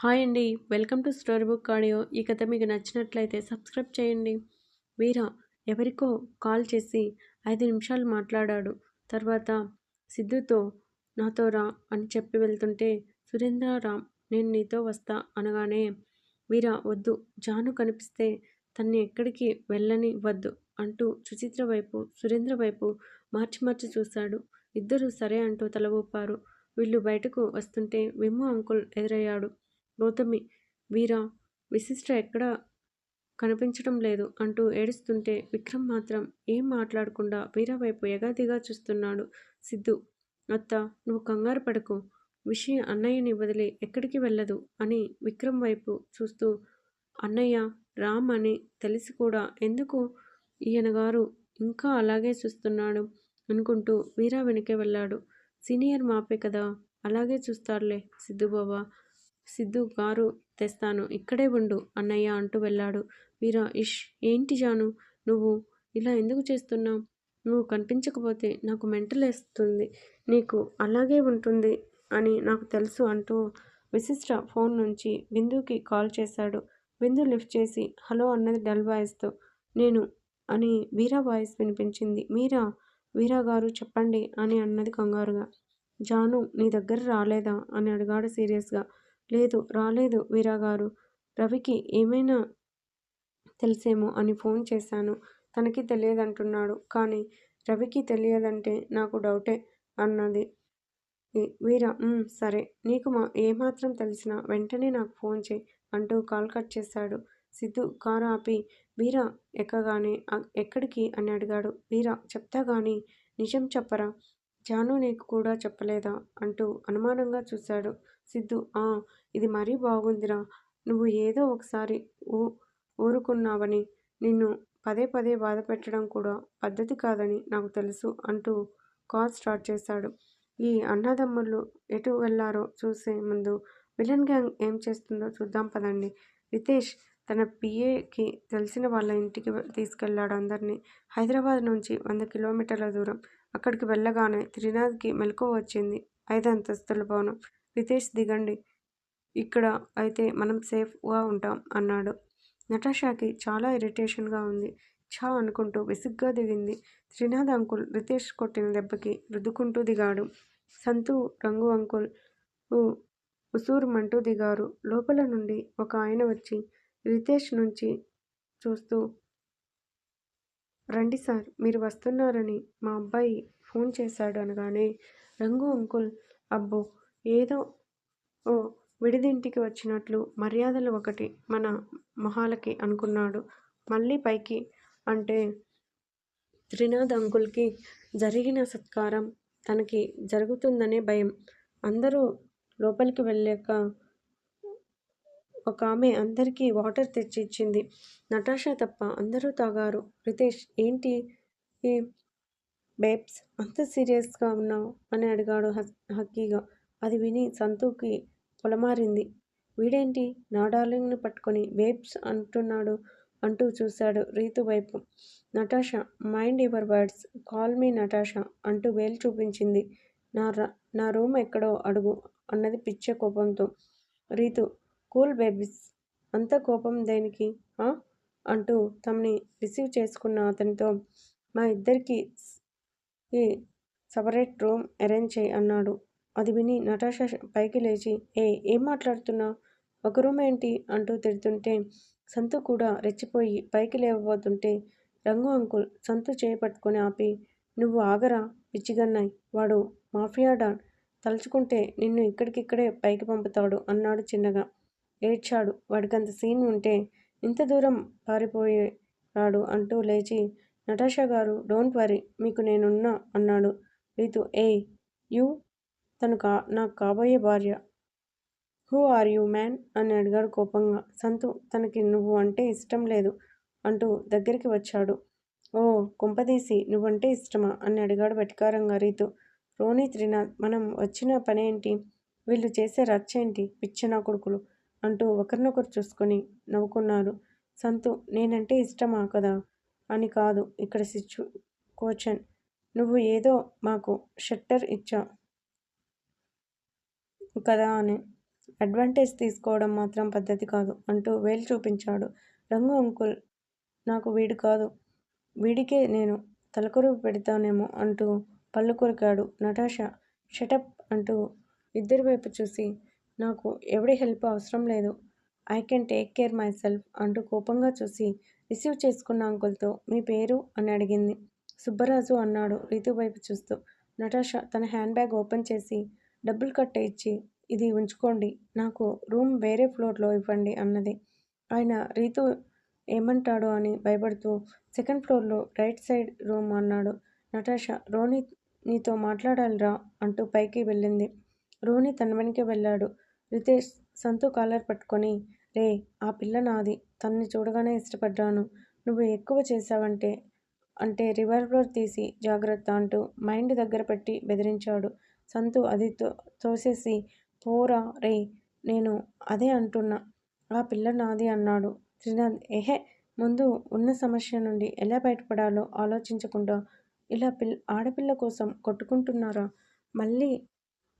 Hi అండి. Welcome to story book audio. ఈ కథ మీకు నచ్చినట్లయితే సబ్స్క్రైబ్ చేయండి. వీర ఎవరికో కాల్ చేసి ఐదు నిమిషాలు మాట్లాడాడు. తర్వాత సిద్ధుతో నాతో రా అని చెప్పి వెళ్తుంటే సురేంద్రరామ్ నేను నీతో వస్తా అనగానే వీర వద్దు. జాను కనిపిస్తే తన్ని ఎక్కడికి వెళ్ళని వద్దు అంటూ సుచిత్ర వైపు సురేంద్ర వైపు మార్చి మార్చి చూశాడు. ఇద్దరు సరే అంటూ తల ఊపారు. వీళ్ళు బయటకు వస్తుంటే విమ్ము అంకుల్ ఎదురయ్యాడు. గౌతమి వీరా విశిష్ట ఎక్కడ కనిపించడం లేదు అంటూ ఏడుస్తుంటే విక్రమ్ మాత్రం ఏం మాట్లాడకుండా వీరా వైపు ఎగాదిగా చూస్తున్నాడు సిద్ధు. అత్త నువ్వు కంగారు పడకు. విషయం అన్నయ్యని వదిలి ఎక్కడికి వెళ్ళదు అని విక్రమ్ వైపు చూస్తూ. అన్నయ్య రామ్ అని తెలిసి కూడా ఎందుకు ఈయన గారు ఇంకా అలాగే చూస్తున్నాడు అనుకుంటూ వీరా వెనకే వెళ్ళాడు. సీనియర్ మాపే కదా అలాగే చూస్తాడులే సిద్ధుబాబా. సిద్ధు కారు తెస్తాను ఇక్కడే ఉండు అన్నయ్య అంటూ వెళ్ళాడు. వీరా ఇష్ ఏంటి జాను? నువ్వు ఇలా ఎందుకు చేస్తున్నావు? నువ్వు కనిపించకపోతే నాకు మెంటలేస్తుంది నీకు అలాగే ఉంటుంది అని నాకు తెలుసు అంటూ విశిష్ట ఫోన్ నుంచి బిందుకి కాల్ చేశాడు. బిందు లిఫ్ట్ చేసి హలో అన్నది డల్ వాయిస్తో. నేను అని వీరా వాయిస్ వినిపించింది. మీరా వీరా గారు చెప్పండి అని అన్నది కంగారుగా. జాను నీ దగ్గర రాలేదా? అని అడిగాడు సీరియస్గా. లేదు రాలేదు వీరాగారు. రవికి ఏమైనా తెలిసేమో అని ఫోన్ చేశాను. తనకి తెలియదంటున్నాడు. కానీ రవికి తెలియదంటే నాకు డౌటే అన్నది. వీరా సరే. నీకు మా ఏమాత్రం తెలిసినా వెంటనే నాకు ఫోన్ చేయి అంటూ కాల్ కట్ చేశాడు. సిద్ధు కారు ఆపి వీరా ఎక్కగానే ఎక్కడికి? అని అడిగాడు. వీరా చెప్తా గాని నిజం చెప్పరా? జాను నీకు కూడా చెప్పలేదా? అంటూ అనుమానంగా చూశాడు. సిద్ధు. ఆ ఇది మరీ బాగుందిరా. నువ్వు ఏదో ఒకసారి ఊ ఊరుకున్నావని నిన్ను పదే పదే బాధ పెట్టడం కూడా పద్ధతి కాదని నాకు తెలుసు అంటూ కాల్ స్టార్ట్ చేశాడు. ఈ అన్నదమ్ముళ్ళు ఎటు వెళ్ళారో చూసే ముందు విలన్ గ్యాంగ్ ఏం చేస్తుందో చూద్దాం పదండి. రితేష్ తన పిఏకి తెలిసిన వాళ్ళ ఇంటికి తీసుకెళ్ళాడు అందరినీ. హైదరాబాద్ నుంచి వంద కిలోమీటర్ల దూరం. అక్కడికి వెళ్ళగానే త్రినాథ్కి మెలకువ వచ్చింది. ఐదు అంతస్తుల భవనం రితేష్ దిగండి. ఇక్కడ అయితే మనం సేఫ్గా ఉంటాం అన్నాడు. నటాషాకి చాలా ఇరిటేషన్గా ఉంది. ఛా అనుకుంటూ విసుగ్గా దిగింది. శ్రీనాథ్ అంకుల్ రితేష్ కొట్టిన దెబ్బకి రుద్దుకుంటూ దిగాడు. సంతు రంగు అంకుల్ ఉసూరుమంటూ దిగారు. లోపల నుండి ఒక ఆయన వచ్చి రితేష్ నుంచి చూస్తూ రండి సార్ మీరు వస్తున్నారని మా అబ్బాయి ఫోన్ చేశాడు అనగానే రంగు అంకుల్ అబ్బో ఏదో ఓ విడిదింటికి వచ్చినట్లు మర్యాదలు ఒకటి మన మొహాలకి అనుకున్నాడు. మళ్ళీ పైకి అంటే త్రినాథ్ అంకుల్కి జరిగిన సత్కారం తనకి జరుగుతుందనే భయం. అందరూ లోపలికి వెళ్ళాక ఒక ఆమె అందరికీ వాటర్ తెచ్చి ఇచ్చింది నటాషా తప్ప అందరూ తాగారు. రితేష్ ఏంటి బేబ్స్? అంత సీరియస్గా ఉన్నావు? అని అడిగాడు హక్కీగా అది విని సంతూకి పొలమారింది. వీడేంటి? నా డార్లింగ్ని పట్టుకొని బేబ్స్ అంటున్నాడు అంటూ చూశాడు రీతు వైపు. Natasha mind your words call me Natasha అంటూ వేలు చూపించింది. నా నా రూమ్ ఎక్కడో అడుగు అన్నది పిచ్చ కోపంతో. రీతు కూల్ బేబీస్ అంత కోపం దేనికి? అంటూ తమని రిసీవ్ చేసుకున్న అతనితో. మా ఇద్దరికి సపరేట్ రూమ్ అరేంజ్ చేయి అన్నాడు. అది విని నటాషా పైకి లేచి ఏ ఏం మాట్లాడుతున్నా? ఒక రూమ్ ఏంటి? అంటూ తిడుతుంటే సంతు కూడా రెచ్చిపోయి పైకి లేవబోతుంటే రంగు అంకుల్ సంతు చేపట్టుకొని ఆపి నువ్వు ఆగరా పిచ్చిగన్నాయ్ వాడు మాఫియా డాన్ తలుచుకుంటే నిన్ను ఇక్కడికిక్కడే పైకి పంపుతాడు అన్నాడు చిన్నగా. ఏడ్చాడు వాడికంత సీన్ ఉంటే ఇంత దూరం పారిపోయేవాడు అంటూ లేచి నటాషా గారు డోంట్ వరీ మీకు నేనున్నా అన్నాడు రీతు. ఏ యూ తను కా నాకు కాబోయే భార్య. Who are you man? అని అడిగాడు కోపంగా. సంతు తనకి నువ్వు అంటే ఇష్టం లేదు అంటూ దగ్గరికి వచ్చాడు. ఓ కుంపదీసి నువ్వంటే ఇష్టమా? అని అడిగాడు వెటికారంగా రీతు. రోణి త్రినాథ్ మనం వచ్చిన పనేంటి? వీళ్ళు చేసే రచ్చేంటి? పిచ్చనా కొడుకులు అంటూ ఒకరినొకరు చూసుకొని నవ్వుకున్నారు. సంతు నేనంటే ఇష్టమా కదా? అని కాదు ఇక్కడ సిచ్చు కోచన్ నువ్వు ఏదో మాకు షట్టర్ ఇచ్చా కదా అని. అడ్వాంటేజ్ తీసుకోవడం మాత్రం పద్ధతి కాదు అంటూ వేలు చూపించాడు. రంగు అంకుల్ నాకు వీడు కాదు. వీడికే నేను తలకొరువు పెడతానేమో అంటూ పళ్ళు కొరికాడు నటాషా. షటప్ అంటూ ఇద్దరి వైపు చూసి నాకు ఎవడి హెల్ప్ అవసరం లేదు. I can take care my self అంటూ కోపంగా చూసి రిసీవ్ చేసుకున్న అంకుల్తో మీ పేరు? అని అడిగింది. సుబ్బరాజు అన్నాడు రీతు వైపు చూస్తూ. నటాష తన హ్యాండ్ బ్యాగ్ ఓపెన్ చేసి డబ్బులు కట్ట ఇచ్చి ఇది ఉంచుకోండి నాకు రూమ్ వేరే ఫ్లోర్లో ఇవ్వండి అన్నది. ఆయన రీతు ఏమంటాడో అని భయపడుతూ సెకండ్ ఫ్లోర్లో రైట్ సైడ్ రూమ్ అన్నాడు. నటాషా రోని నీతో మాట్లాడాలిరా అంటూ పైకి వెళ్ళింది. రోని తన వెనకే వెళ్ళాడు. రితేష్ సంతు కాలర్ పట్టుకొని రే ఆ పిల్ల నాది తన్ని చూడగానే ఇష్టపడ్డాను. నువ్వు ఎక్కువ చేశావంటే అంటే రివాల్వర్ తీసి జాగ్రత్త అంటూ మైండ్ దగ్గర పెట్టి బెదిరించాడు. సంతు అది తో తోసేసి పోరా రే నేను అదే అంటున్నా. ఆ పిల్ల నాది అన్నాడు శ్రీనాథ్ ఎహే ముందు ఉన్న సమస్య నుండి ఎలా బయటపడాలో ఆలోచించకుండా ఇలా పిల్ ఆడపిల్ల కోసం కొట్టుకుంటున్నారా? మళ్ళీ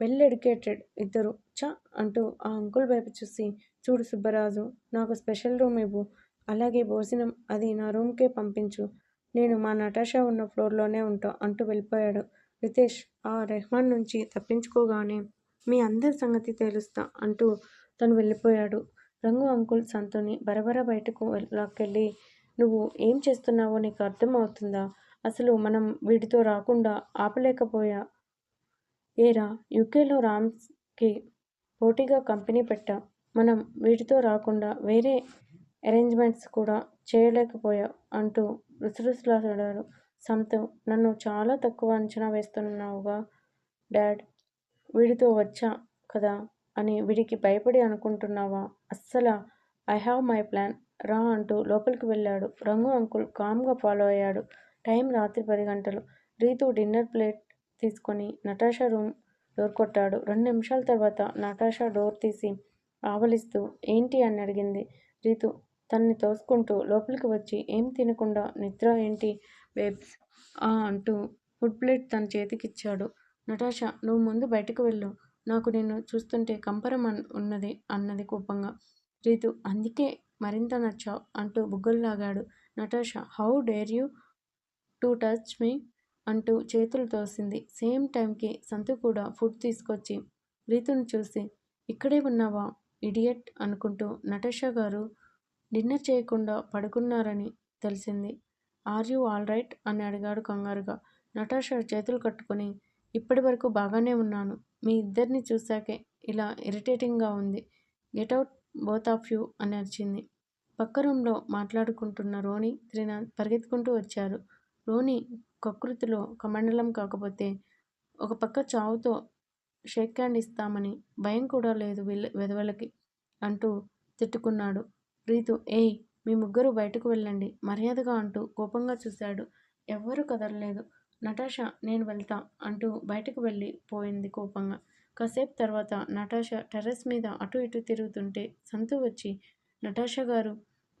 వెల్ ఎడ్యుకేటెడ్ ఇద్దరు చ అంటూ ఆ అంకుల్ వైపు చూసి చూడు సుబ్బరాజు నాకు స్పెషల్ రూమ్ ఇవ్వు. అలాగే భోజనం అది నా రూమ్కే పంపించు. నేను మా నటాషా ఉన్న ఫ్లోర్లోనే ఉంటా అంటూ వెళ్ళిపోయాడు రితేష్ ఆ రెహమాన్ నుంచి తప్పించుకోగానే మీ అందరి సంగతి తేలుస్తా అంటూ తను వెళ్ళిపోయాడు. రంగు అంకుల్ సంతుని బరబర బయటకు లాక్కెళ్ళి నువ్వు ఏం చేస్తున్నావో నీకు అర్థమవుతుందా? అసలు మనం వీటితో రాకుండా ఆపలేకపోయా? ఏరా యూకేలో రామ్స్కి పోటీగా కంపెనీ పెట్టా. మనం వీటితో రాకుండా వేరే అరేంజ్మెంట్స్ కూడా చేయలేకపోయా అంటూ రుసరుసలాడాడు. సంతు నన్ను చాలా తక్కువ అంచనా వేస్తున్నావుగా డాడ్. వీడితో వచ్చా కదా అని వీడికి భయపడి అనుకుంటున్నావా? అస్సలా. I have my plan. రా అంటూ లోపలికి వెళ్ళాడు. రంగు అంకుల్ కామ్గా ఫాలో అయ్యాడు. టైం రాత్రి పది గంటలు. రీతు డిన్నర్ ప్లేట్ తీసుకొని నటాషా రూమ్ డోర్ కొట్టాడు. రెండు నిమిషాల తర్వాత నటాషా డోర్ తీసి ఆవలిస్తూ ఏంటి? అని అడిగింది రీతు. తన్ని తోసుకుంటూ లోపలికి వచ్చి ఏం తినకుండా? నిద్ర ఏంటి? బేబ్స్. ఆ అంటూ ఫుడ్ ప్లేట్ తన చేతికిచ్చాడు. నటాషా నువ్వు ముందు బయటకు వెళ్ళు. నాకు నిన్ను చూస్తుంటే కంపరం ఉన్నది అన్నది కోపంగా. రీతు అందుకే మరింత నచ్చావు అంటూ బుగ్గల్లాగాడు. Natasha how dare you to touch me? అంటూ చేతులు తోసింది. సేమ్ టైంకి సంతు కూడా ఫుడ్ తీసుకొచ్చి రీతును చూసి ఇక్కడే ఉన్నావా ఇడియట్? అనుకుంటూ నటాషా గారు డిన్నర్ చేయకుండా పడుకున్నారని తెలిసింది. Are you all right? అని అడిగాడు కంగారుగా. నటాషా చేతులు కట్టుకొని ఇప్పటి వరకు బాగానే ఉన్నాను. మీ ఇద్దరిని చూశాకే ఇలా ఇరిటేటింగ్గా ఉంది. Get out both of you అని అరిచింది. పక్క రూమ్లో మాట్లాడుకుంటున్న రోని త్రినాథ్ పరిగెత్తుకుంటూ వచ్చారు. రోని కకృతిలో కమండలం కాకపోతే ఒక పక్క చావుతో షేక్ హ్యాండ్ ఇస్తామని భయం కూడా లేదు వీళ్ళ వెధవలకి అంటూ తిట్టుకున్నాడు. రీతు ఏయ్ మీ ముగ్గురు బయటకు వెళ్ళండి మర్యాదగా అంటూ కోపంగా చూశాడు. ఎవ్వరూ కదలలేదు. నటాషా నేను వెళ్తా అంటూ బయటకు వెళ్ళి పోయింది కోపంగా. కాసేపు తర్వాత నటాషా టెర్రస్ మీద అటు ఇటు తిరుగుతుంటే సంతు వచ్చి నటాషా గారు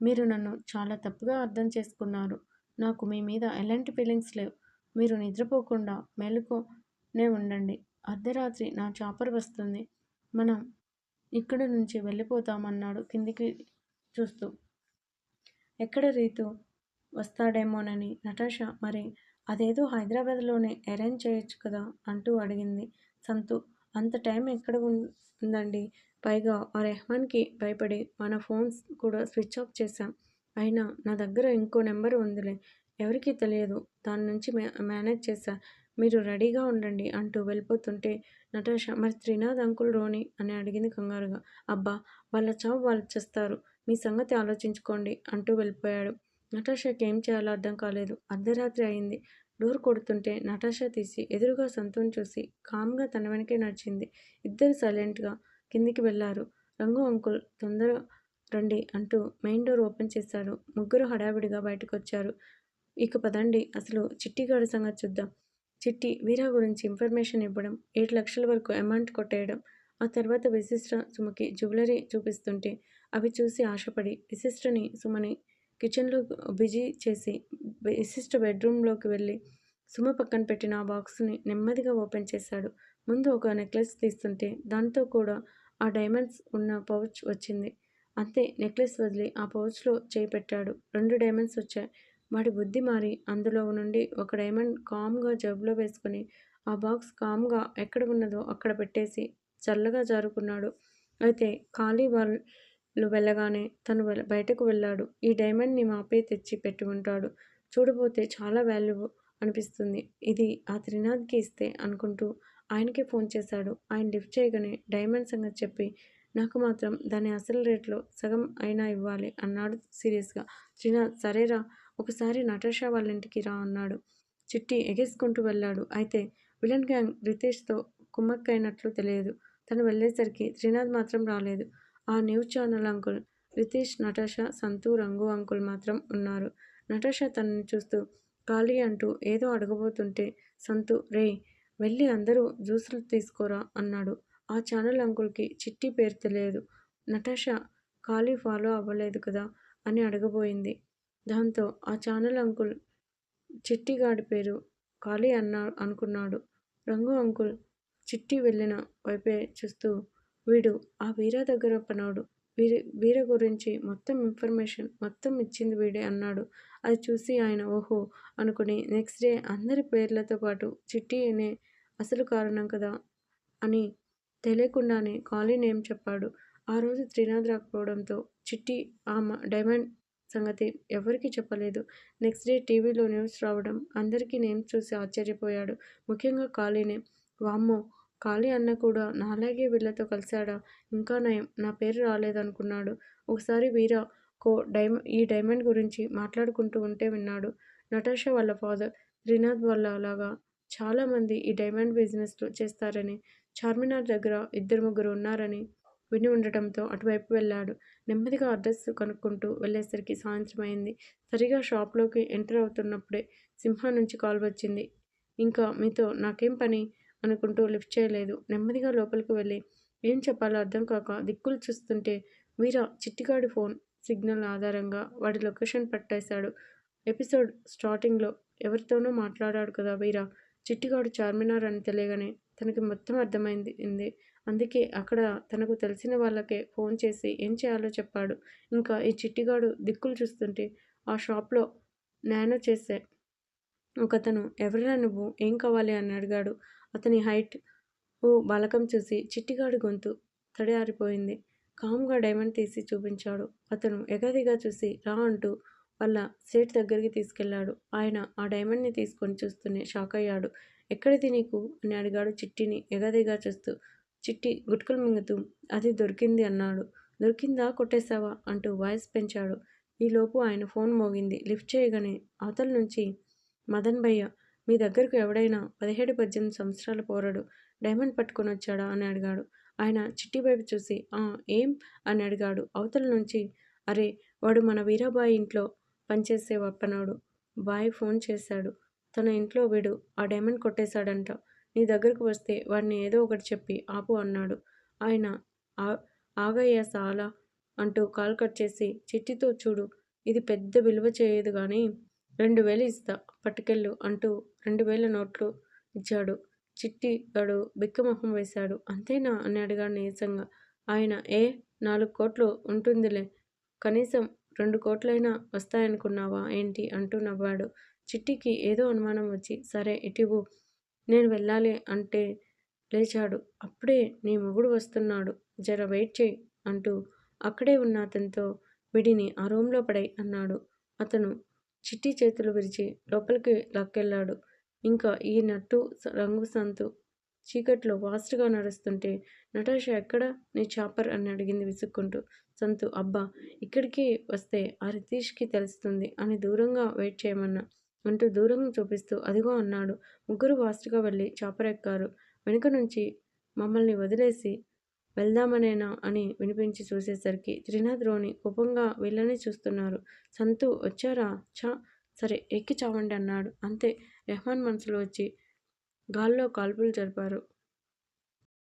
మీరు నన్ను చాలా తప్పుగా అర్థం చేసుకున్నారు. నాకు మీ మీద ఎలాంటి ఫీలింగ్స్ లేవు. మీరు నిద్రపోకుండా మేలుకోనే ఉండండి. అర్ధరాత్రి నా చాపర్ వస్తుంది. మనం ఇక్కడి నుంచి వెళ్ళిపోతామన్నాడు కిందికి చూస్తూ. ఎక్కడ రీతు వస్తాడేమోనని నటాష మరి అదేదో హైదరాబాద్లోనే అరేంజ్ చేయొచ్చు కదా అంటూ అడిగింది సంతు. అంత టైం ఎక్కడ ఉందండి? పైగా ఆ రెహమాన్కి భయపడి మన ఫోన్స్ కూడా స్విచ్ ఆఫ్ చేశాం. అయినా నా దగ్గర ఇంకో నెంబర్ ఉందిలే. ఎవరికీ తెలియదు. దాని నుంచి మేనేజ్ చేశా. మీరు రెడీగా ఉండండి అంటూ వెళ్ళిపోతుంటే నటాష మరి త్రినాథ్ అంకుల్ రోని అని అడిగింది కంగారుగా. అబ్బా వాళ్ళ చావు వాళ్ళు చేస్తారు. మీ సంగతి ఆలోచించుకోండి అంటూ వెళ్ళిపోయాడు. నటాషాకి ఏం చేయాలో అర్థం కాలేదు. అర్ధరాత్రి అయింది. డోర్ కొడుతుంటే నటాషా తీసి ఎదురుగా సంతోని చూసి కామ్గా తన వెనకే నడిచింది. ఇద్దరు సైలెంట్గా కిందికి వెళ్ళారు. రంగు అంకుల్ తొందర రండి అంటూ మెయిన్ డోర్ ఓపెన్ చేశారు ముగ్గురు హడావిడిగా బయటకు వచ్చారు ఇక పదండి అసలు చిట్టిగాడి సంగతి చూద్దాం. చిట్టి వీరా గురించి ఇన్ఫర్మేషన్ ఇవ్వడం ఏడు లక్షల వరకు అమౌంట్ కొట్టేయడం ఆ తర్వాత విశిష్ట సుమకి జ్యువెలరీ చూపిస్తుంటే అవి చూసి ఆశపడి విశిష్టని సుమని కిచెన్లో బిజీ చేసి విశిష్ట బెడ్రూమ్లోకి వెళ్ళి సుమ పక్కన పెట్టిన ఆ బాక్స్ని నెమ్మదిగా ఓపెన్ చేశాడు. ముందు ఒక నెక్లెస్ తీస్తుంటే దాంతో కూడా ఆ డైమండ్స్ ఉన్న పౌచ్ వచ్చింది. అంతే నెక్లెస్ వదిలి ఆ పౌచ్లో చేయి పెట్టాడు. రెండు డైమండ్స్ వచ్చాయి. వాడి బుద్ధి మారి అందులో నుండి ఒక డైమండ్ కామ్గా జబ్బులో వేసుకుని ఆ బాక్స్ కామ్గా ఎక్కడ ఉన్నదో అక్కడ పెట్టేసి చల్లగా జారుకున్నాడు. అయితే ఖాళీ వాళ్ళు వెళ్ళగానే తను బయటకు వెళ్ళాడు. ఈ డైమండ్ని మాపే తెచ్చి పెట్టి ఉంటాడు చూడబోతే చాలా వాల్యూ అనిపిస్తుంది. ఇది ఆ త్రినాథ్కి ఇస్తే అనుకుంటూ ఆయనకే ఫోన్ చేశాడు. ఆయన లిఫ్ట్ చేయగానే డైమండ్ సంగతి చెప్పి నాకు మాత్రం దాని అసలు రేట్లో సగం అయినా ఇవ్వాలి అన్నాడు సీరియస్గా. శ్రీనాథ్ సరేరా ఒకసారి నటాషా వాళ్ళ ఇంటికి రా అన్నాడు. చిట్టి ఎగేసుకుంటూ వెళ్ళాడు. అయితే విలన్ గ్యాంగ్ రితేష్తో కుమ్మక్కైనట్లు తెలియదు. తను వెళ్ళేసరికి శ్రీనాథ్ మాత్రం రాలేదు. ఆ news channel uncle Ritesh Natasha Santu రంగు అంకుల్ మాత్రం ఉన్నారు. నటాష తనని చూస్తూ ఖాళీ అంటూ ఏదో అడగబోతుంటే సంతు రే వెళ్ళి అందరూ జ్యూసులు తీసుకోరా అన్నాడు. ఆ ఛానల్ అంకుల్కి చిట్టి పేరు తెలియదు. నటాష ఖాళీ ఫాలో అవ్వలేదు కదా అని అడగబోయింది. దాంతో ఆ ఛానల్ అంకుల్ చిట్టిగాడి పేరు ఖాళీ అన్నా అనుకున్నాడు. రంగు అంకుల్ చిట్టి వెళ్ళిన వైపే చూస్తూ వీడు ఆ వీరా దగ్గర పనోడు. వీరి వీర గురించి మొత్తం ఇన్ఫర్మేషన్ మొత్తం ఇచ్చింది వీడే అన్నాడు. అది చూసి ఆయన ఓహో అనుకుని నెక్స్ట్ డే అందరి పేర్లతో పాటు చిట్టి అనే అసలు కారణం కదా అని తెలియకుండానే కాలీ నేమ్ చెప్పాడు? ఆ రోజు త్రినాథ్ రాకపోవడంతో చిట్టి ఆ డైమండ్ సంగతి ఎవరికీ చెప్పలేదు. నెక్స్ట్ డే టీవీలో న్యూస్ రావడం అందరికీ నేమ్స్ చూసి ఆశ్చర్యపోయాడు. ముఖ్యంగా కాలీనే. వామ్మో కాళీ అన్న కూడా నాలాగే వీళ్ళతో కలిశాడా? ఇంకా నయం నా పేరు రాలేదనుకున్నాడు. ఒకసారి వీరా కో డైమ ఈ డైమండ్ గురించి మాట్లాడుకుంటూ ఉంటే విన్నాడు. నటాషా వాళ్ళ ఫాదర్ త్రినాథ్ వాళ్ళ లాగా చాలామంది ఈ డైమండ్ బిజినెస్లో చేస్తారని చార్మినార్ దగ్గర ఇద్దరు ముగ్గురు ఉన్నారని విని ఉండటంతో అటువైపు వెళ్ళాడు. నెమ్మదిగా అడ్రస్ కనుక్కుంటూ వెళ్ళేసరికి సాయంత్రం అయింది. సరిగా షాప్లోకి ఎంటర్ అవుతున్నప్పుడే సింహ నుంచి కాల్ వచ్చింది. ఇంకా మీతో నాకేం పని? అనుకుంటూ లిఫ్ట్ చేయలేదు. నెమ్మదిగా లోపలికి వెళ్ళి ఏం చెప్పాలో అర్థం కాక దిక్కులు చూస్తుంటే వీరా చిట్టిగాడి ఫోన్ సిగ్నల్ ఆధారంగా వాడి లొకేషన్ పట్టేశాడు. ఎపిసోడ్ స్టార్టింగ్లో ఎవరితోనో మాట్లాడాడు కదా వీరా? చిట్టిగాడు చార్మినార్ అని తెలియగానే తనకి మొత్తం అర్థమైంది అందుకే అక్కడ తనకు తెలిసిన వాళ్ళకే ఫోన్ చేసి ఏం చేయాలో చెప్పాడు. ఇంకా ఈ చిట్టిగాడు దిక్కులు చూస్తుంటే ఆ షాప్లో నానో చేసే ఒకతను ఎవరైనా నువ్వు? ఏం కావాలి? అని అడిగాడు. అతని హైట్ ఓ బాలకం చూసి చిట్టిగాడు గొంతు తడియారిపోయింది. కామ్గా డైమండ్ తీసి చూపించాడు. అతను ఎగదిగా చూసి రా అంటూ వాళ్ళ సేట్ దగ్గరికి తీసుకెళ్ళాడు ఆయన ఆ డైమండ్ని తీసుకొని చూస్తూనే షాక్ అయ్యాడు. ఎక్కడిది నీకు? అని అడిగాడు చిట్టిని ఎగదిగా చూస్తూ. చిట్టి గుట్కలు మింగుతూ అది దొరికింది అన్నాడు. దొరికిందా? కొట్టేశావా? అంటూ వాయిస్ పెంచాడు. ఈలోపు ఆయన ఫోన్ మోగింది. లిఫ్ట్ చేయగానే అవతల నుంచి మదన్ భయ్య మీ దగ్గరకు ఎవడైనా పదిహేడు పద్దెనిమిది సంవత్సరాల పోరాడు డైమండ్ పట్టుకొని వచ్చాడా? అని అడిగాడు. ఆయన చిట్టి వైపు చూసి ఏం? అని అడిగాడు. అవతల నుంచి అరే వాడు మన వీరాబాయి ఇంట్లో పనిచేసే వప్పనాడు బాయ్ ఫోన్ చేశాడు. తన ఇంట్లో వీడు ఆ డైమండ్ కొట్టేశాడంట. నీ దగ్గరకు వస్తే వాడిని ఏదో ఒకటి చెప్పి ఆపు అన్నాడు. ఆయన ఆగయ్యా సాలా అంటూ కాల్ కట్ చేసి చిట్టితో చూడు ఇది పెద్ద విలువ చేయదు కానీ రెండు వేలు ఇస్తా పట్టుకెళ్ళు అంటూ రెండు వేల నోట్లు ఇచ్చాడు. చిట్టి గడు బిక్కమొహం వేశాడు. అంతేనా? అని అడిగాడు నీరసంగా. ఆయన ఏ? నాలుగు కోట్లు ఉంటుందిలే. కనీసం రెండు కోట్లైనా వస్తాయనుకున్నావా? ఏంటి? అంటూ నవ్వాడు. చిట్టికి ఏదో అనుమానం వచ్చి సరే ఇటివు నేను వెళ్ళాలి అంటే లేచాడు. అప్పుడే నీ మొగుడు వస్తున్నాడు. జర వెయిట్ చేయి అంటూ అక్కడే ఉన్న అతనితో విడిని ఆ రూమ్లో పడై అన్నాడు. అతను చిట్టి చేతులు విరిచి లోపలికి లాక్కెళ్ళాడు. ఇంకా ఈ నట్టు రంగు సంతు చీకట్లో వాస్ట్గా నడుస్తుంటే నటాష ఎక్కడ నీ చాపర్ అని అడిగింది విసుక్కుంటూ. సంతు అబ్బా ఇక్కడికి వస్తే ఆ రితీష్కి తెలుస్తుంది అని దూరంగా వెయిట్ చేయమన్నా అంటూ దూరం చూపిస్తూ అదిగో అన్నాడు. ముగ్గురు వాస్ట్గా వెళ్ళి చాపర్ ఎక్కారు. వెనుక నుంచి మమ్మల్ని వదిలేసి వెళ్దామనేనా అని వినిపించి చూసేసరికి త్రినాథ్ రోని కోపంగా వీళ్ళని చూస్తున్నారు. సంతు వచ్చారా? చా సరే ఎక్కి చావండి అన్నాడు. అంతే రెహమాన్ మనసులో వచ్చి గాల్లో కాల్పులు జరిపారు.